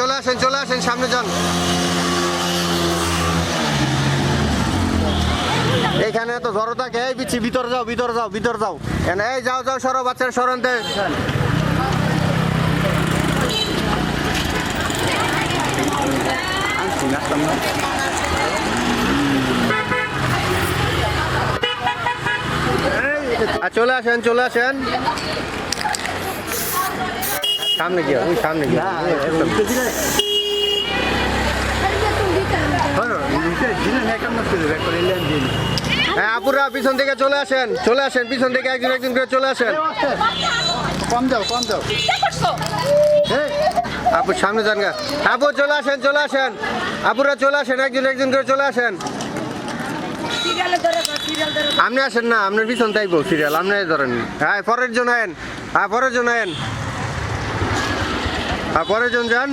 চলে আসেন চলে আসেন, সামনে যান। এখানে তো জড়তাকে এই বিচ্ছি, ভিতরে যাও ভিতরে যাও ভিতরে যাও। এই যাও যাও, সরো বাচ্চারা সরন্তে চলে আসেন চলে আসেন। সামনে গিয়ে ওই সামনে গিয়ে। হ্যাঁ আপুরা পিছন থেকে চলে আসেন চলে আসেন পিছন থেকে একজন একজন করে চলে আসেন। কম দাও কম দাও। আপু সামনে যান গা। আপু চলে আসেন চলে আসেন। আপুরা চলে আসেন একজন একজন করে চলে আসেন। আপনি আসেন না আপনার পিছন তাইবো সিরিয়াল আপনি ধরেন। হ্যাঁ পরের জন আয়েন। হ্যাঁ পরের জন আয়েন। হ্যাঁ পরের জন যান।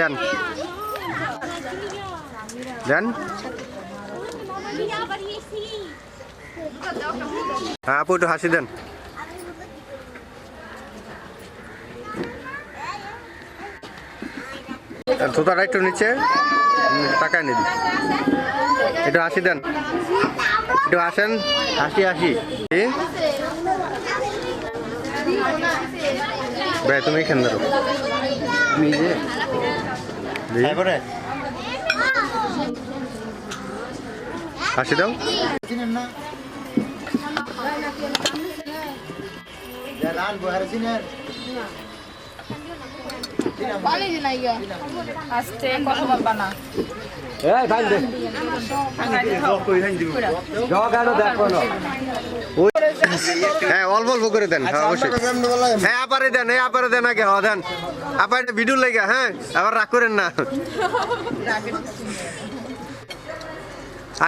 যান। যান। হ্যাঁ আপু, একটু হাসি দেন। থোতাটা একটু নিচে টাকায় নিবি। একটু হাসি দেন। একটু আসেন হাসি হাসি ভাই তুমি এখানে ধরো। হাসি দাও। লাল বহার আস্তে কথা বলবা না। হ্যাঁ অল্প অল্প করে দেন হ্যাঁ অবশ্যই। হ্যাঁ আপারে দেন হ্যাঁ আপারে দেন আগে হ্যাঁ দেন। আপার ভিডিও লেগে হ্যাঁ আবার রাগ করেন না।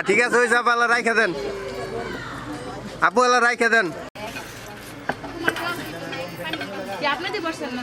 ঠিক আছে ওই চাপ আল্লাহ রাইখা দেন। আপু আল্লাহ রাইখা দেন। আপনাদের বসছেন না।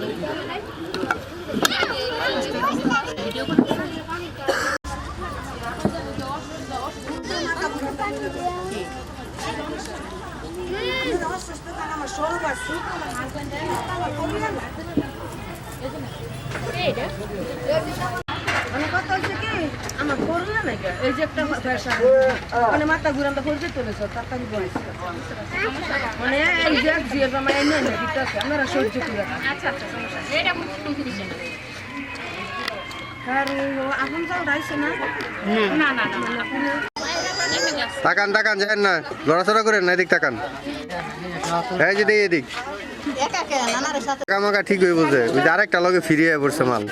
আমার করবে না নাকি? এই যে একটা ফ্যাশন। মানে মাথা ঘুরান তো করবে চলেছ তাড়াতাড়ি বয়স। মানে এই যে আমার এনে এনে দিতে আছে আপনারা সহ্য করে আচ্ছা আচ্ছা সমস্যা নেই। এটা কোনো এখন যাও রাইছে না? না। না না না একটা গ্লাস তাকান তাকান যান না। লড়াচড়া করেন না এদিক তাকান। হ্যাঁ, এই যে দিকে এদিক কামাকা ঠিক হয়ে বলছে ওই আর একটা লগে ফিরিয়ে পড়ছে মাল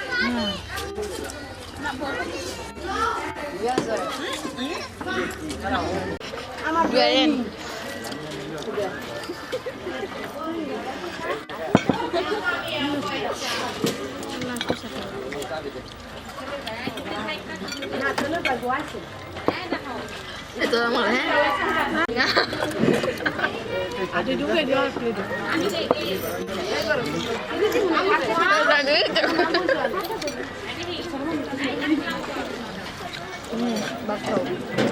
Esto vamos a ver. 아주 누구에 대화 그래도. 나는 음, 맞다.